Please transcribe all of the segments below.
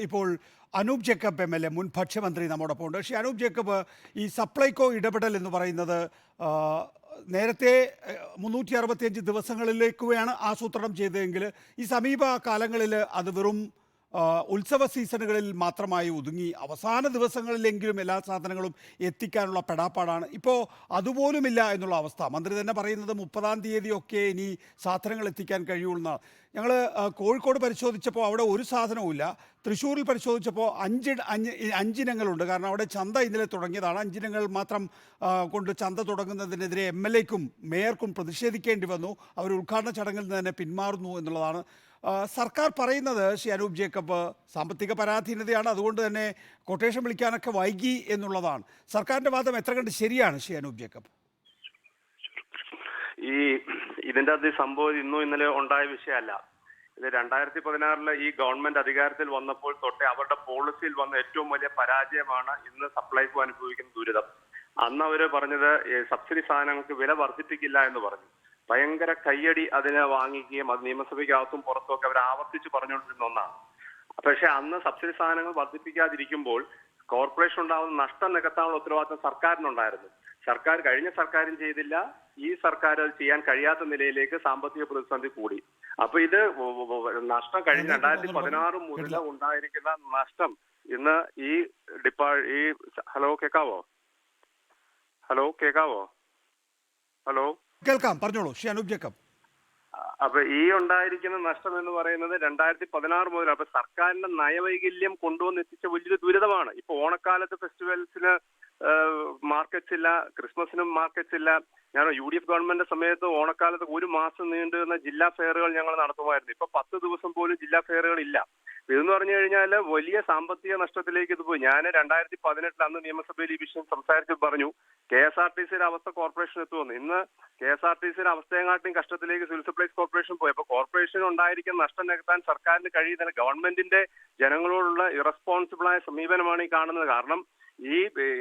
ഇപ്പോൾ Anoop Jacob M L A മുൻ ഭക്ഷ്യമന്ത്രി നമ്മോടൊപ്പം ഉണ്ട്. പക്ഷേ അനൂപ് ജേക്കബ് ഈ സപ്ലൈകോ ഇടപെടൽ എന്ന് പറയുന്നത് നേരത്തെ മുന്നൂറ്റി അറുപത്തിയഞ്ച് ദിവസങ്ങളിലേക്കുമാണ് ആസൂത്രണം ചെയ്തതെങ്കിൽ ഈ സമീപ കാലങ്ങളിൽ അത് വെറും ഉത്സവ സീസണുകളിൽ മാത്രമായി ഒതുങ്ങി അവസാന ദിവസങ്ങളിലെങ്കിലും എല്ലാ സാധനങ്ങളും എത്തിക്കാനുള്ള പെടാപ്പാടാണ്. ഇപ്പോൾ അതുപോലുമില്ല എന്നുള്ള അവസ്ഥ. മന്ത്രി തന്നെ പറയുന്നത് മുപ്പതാം തീയതിയൊക്കെ ഇനി സാധനങ്ങൾ എത്തിക്കാൻ കഴിയുള്ളൂ ഞങ്ങൾ കോഴിക്കോട് പരിശോധിച്ചപ്പോൾ അവിടെ ഒരു സാധനവുമില്ല. തൃശ്ശൂരിൽ പരിശോധിച്ചപ്പോൾ അഞ്ച് അഞ്ച് അഞ്ചിനങ്ങളുണ്ട്. കാരണം അവിടെ ചന്ത ഇന്നലെ തുടങ്ങിയതാണ്. അഞ്ചിനങ്ങൾ മാത്രം കൊണ്ട് ചന്ത തുടങ്ങുന്നതിനെതിരെ എം എൽ എക്കും മേയർക്കും പ്രതിഷേധിക്കേണ്ടി വന്നു. അവർ ഉദ്ഘാടന ചടങ്ങിൽ നിന്ന് തന്നെ പിന്മാറുന്നു എന്നുള്ളതാണ്. സർക്കാർ പറയുന്നത് ശ്രീ അനൂപ് ജേക്കബ് സാമ്പത്തിക പരാധീനതയാണ്. അതുകൊണ്ട് തന്നെ കൊട്ടേഷൻ വിളിക്കാനൊക്കെ വൈകി എന്നുള്ളതാണ്. സർക്കാരിന്റെ വാദം എത്ര കണ്ട് ശരിയാണ് ശ്രീ അനൂപ് ജേക്കബ്? ഈ ഇതിന്റെ അത് സംഭവം ഇന്നും ഇന്നലെ ഉണ്ടായ വിഷയമല്ല. ഇത് രണ്ടായിരത്തി പതിനാറിൽ ഈ ഗവൺമെന്റ് അധികാരത്തിൽ വന്നപ്പോൾ തൊട്ടേ അവരുടെ പോളിസിയിൽ വന്ന ഏറ്റവും വലിയ പരാജയമാണ് ഇന്ന് സപ്ലൈകോ അനുഭവിക്കുന്ന ദുരിതം. അന്ന് അവർ പറഞ്ഞത് സബ്സിഡി സാധനങ്ങൾക്ക് വില വർദ്ധിപ്പിക്കില്ല എന്ന് പറഞ്ഞു. ഭയങ്കര കയ്യടി അതിനെ വാങ്ങിക്കുകയും അത് നിയമസഭയ്ക്കകത്തും പുറത്തും ഒക്കെ അവർ ആവർത്തിച്ച് പറഞ്ഞുകൊണ്ടിരുന്ന ഒന്നാണ്. പക്ഷെ അന്ന് സബ്സിഡി സാധനങ്ങൾ വർദ്ധിപ്പിക്കാതിരിക്കുമ്പോൾ കോർപ്പറേഷൻ ഉണ്ടാകുന്ന നഷ്ടം നികത്താനുള്ള ഉത്തരവാദിത്തം സർക്കാരിനുണ്ടായിരുന്നു. സർക്കാർ കഴിഞ്ഞ സർക്കാരും ചെയ്തില്ല ഈ സർക്കാർ അത് ചെയ്യാൻ കഴിയാത്ത നിലയിലേക്ക് സാമ്പത്തിക പ്രതിസന്ധി കൂടി. അപ്പൊ ഇത് നഷ്ടം കഴിഞ്ഞ രണ്ടായിരത്തി പതിനാറ് മുതൽ ഉണ്ടായിരിക്കുന്ന നഷ്ടം ഇന്ന് ഈ ഡിപ്പാ ഈ ഹലോ കേക്കാവോ? ഹലോ കേക്കാവോ? ഹലോ? കേൾക്കാം പറഞ്ഞോളൂ. ശ്രീ അനൂപ് ജേക്കബ്. അപ്പൊ ഈ ഉണ്ടായിരിക്കുന്ന നഷ്ടം എന്ന് പറയുന്നത് രണ്ടായിരത്തി പതിനാറ് മുതൽ അപ്പൊ സർക്കാരിന്റെ നയവൈകല്യം കൊണ്ടുവന്നെത്തിച്ച വലിയൊരു ദുരിതമാണ്. ഇപ്പൊ ഓണക്കാലത്ത് ഫെസ്റ്റിവൽസിന് മാർക്കറ്റ്സ് ഇല്ല ക്രിസ്മസിനും മാർക്കറ്റ്സ് ഇല്ല. ഞാൻ യു ഡി എഫ് ഗവൺമെന്റ് സമയത്ത് ഓണക്കാലത്ത് ഒരു മാസം നീണ്ടു നിന്ന ജില്ലാ ഫെയറുകൾ ഞങ്ങൾ നടത്തുമായിരുന്നു. ഇപ്പൊ പത്ത് ദിവസം പോലും ജില്ലാ ഫെയറുകൾ ഇല്ല. ഇതെന്ന് പറഞ്ഞു കഴിഞ്ഞാൽ വലിയ സാമ്പത്തിക നഷ്ടത്തിലേക്ക് ഇത് പോയി. ഞാൻ രണ്ടായിരത്തി പതിനെട്ടിൽ അന്ന് നിയമസഭയിൽ ഈ വിഷയം സംസാരിച്ച് പറഞ്ഞു. കെ എസ് ആർ ടി സിയുടെ അവസ്ഥ കോർപ്പറേഷൻ എത്തുമെന്ന് ഇന്ന് കെ എസ് ആർ ടി സിയുടെ അവസ്ഥയെങ്ങാട്ടും കഷ്ടത്തിലേക്ക് സിവിൽ സപ്ലൈസ് കോർപ്പറേഷൻ പോയി. അപ്പൊ കോർപ്പറേഷൻ ഉണ്ടായിരിക്കുന്ന നഷ്ടം നികത്താൻ സർക്കാരിന് കഴിയുന്നില്ല ഗവൺമെന്റിന്റെ ജനങ്ങളോടുള്ള ഇറസ്പോൺസിബിളായ സമീപനമാണ് ഈ കാണുന്നത്. കാരണം ഈ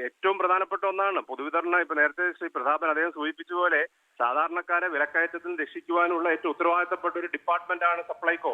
ഏറ്റവും പ്രധാനപ്പെട്ട ഒന്നാണ്. പൊതുവിതരണ ഇപ്പൊ നേരത്തെ ശ്രീ പ്രതാപൻ അദ്ദേഹം സൂചിപ്പിച്ച പോലെ സാധാരണക്കാരെ വിലക്കയറ്റത്തിൽ രക്ഷിക്കുവാനുള്ള ഏറ്റവും ഉത്തരവാദിത്തപ്പെട്ട ഒരു ഡിപ്പാർട്ട്മെന്റ് ആണ് സപ്ലൈകോ.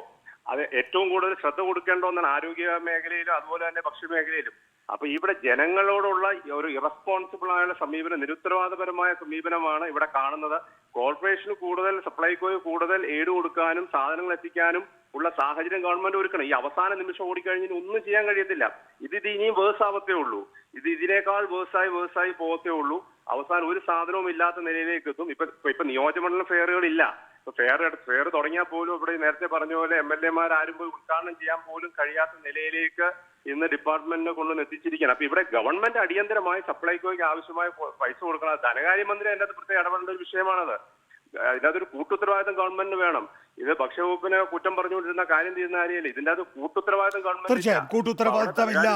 അത് ഏറ്റവും കൂടുതൽ ശ്രദ്ധ കൊടുക്കേണ്ട ഒന്നാണ് ആരോഗ്യ മേഖലയിലും അതുപോലെ തന്നെ ഭക്ഷ്യമേഖലയിലും അപ്പൊ ഇവിടെ ജനങ്ങളോടുള്ള ഒരു ഇറസ്പോൺസിബിൾ ആയുള്ള സമീപനം നിരുത്തരവാദപരമായ സമീപനമാണ് ഇവിടെ കാണുന്നത്. കോർപ്പറേഷന് കൂടുതൽ സപ്ലൈകോയെ കൂടുതൽ എയ്ഡ് കൊടുക്കാനും സാധനങ്ങൾ എത്തിക്കാനും ഉള്ള സാഹചര്യം ഗവൺമെന്റ് ഒരുക്കണം. ഈ അവസാന നിമിഷം ഓടിക്കഴിഞ്ഞാൽ ഒന്നും ചെയ്യാൻ കഴിയത്തില്ല. ഇത് ഇത് ഇനിയും വേഴ്സ് ആവത്തേ ഉള്ളൂ. ഇത് ഇതിനേക്കാൾ വേഴ്സായി വേഴ്സായി പോകത്തേ ഉള്ളൂ. അവസാനം ഒരു സാധനവും ഇല്ലാത്ത നിലയിലേക്ക് എത്തും. ഇപ്പൊ ഇപ്പൊ- നിയോജകമണ്ഡലം ഫെയറുകൾ ഇല്ല. ഇപ്പൊ ഫെയർ ഫെയർ തുടങ്ങിയാൽ പോലും ഇവിടെ നേരത്തെ പറഞ്ഞ പോലെ എം എൽ എമാർ ആരും പോയി ഉദ്ഘാടനം ചെയ്യാൻ പോലും കഴിയാത്ത നിലയിലേക്ക് ഇന്ന് ഡിപ്പാർട്ട്മെന്റിനെ കൊണ്ടുവന്ന് എത്തിച്ചിരിക്കുകയാണ്. അപ്പൊ ഇവിടെ ഗവൺമെന്റ് അടിയന്തരമായി സപ്ലൈകോയ്ക്ക് ആവശ്യമായ പൈസ കൊടുക്കണം. ധനകാര്യമന്ത്രി അതിന്റെ അകത്ത് പ്രത്യേക ഇടപെടേണ്ട ഒരു വിഷയമാണത്. ഇതിനകത്തൊരു കൂട്ടുത്തരവാദിത്തം ഗവൺമെന്റിന് വേണം. ഇത് ഭക്ഷ്യവകുപ്പിനെ കുറ്റം പറഞ്ഞുകൊണ്ടിരുന്ന കാര്യം ചെയ്യുന്ന കാര്യമല്ല? ഇതിന്റെ അത് കൂട്ടുത്തരവാദിത്തം ഗവൺമെന്റ് തീർച്ചയായും കൂട്ടുത്തരവാദിത്തമില്ല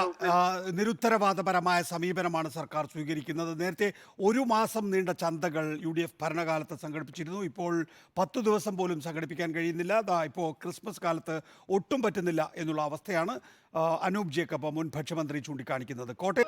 നിരുത്തരവാദപരമായ സമീപനമാണ് സർക്കാർ സ്വീകരിക്കുന്നത്. നേരത്തെ ഒരു മാസം നീണ്ട ചന്തകൾ യു ഡി എഫ് ഭരണകാലത്ത് സംഘടിപ്പിച്ചിരുന്നു. ഇപ്പോൾ പത്ത് ദിവസം പോലും സംഘടിപ്പിക്കാൻ കഴിയുന്നില്ല. ഇപ്പോൾ ക്രിസ്മസ് കാലത്ത് ഒട്ടും പറ്റുന്നില്ല എന്നുള്ള അവസ്ഥയാണ് അനൂപ് ജേക്കബ് മുൻ ഭക്ഷ്യമന്ത്രി ചൂണ്ടിക്കാണിക്കുന്നത്. കോട്ടയം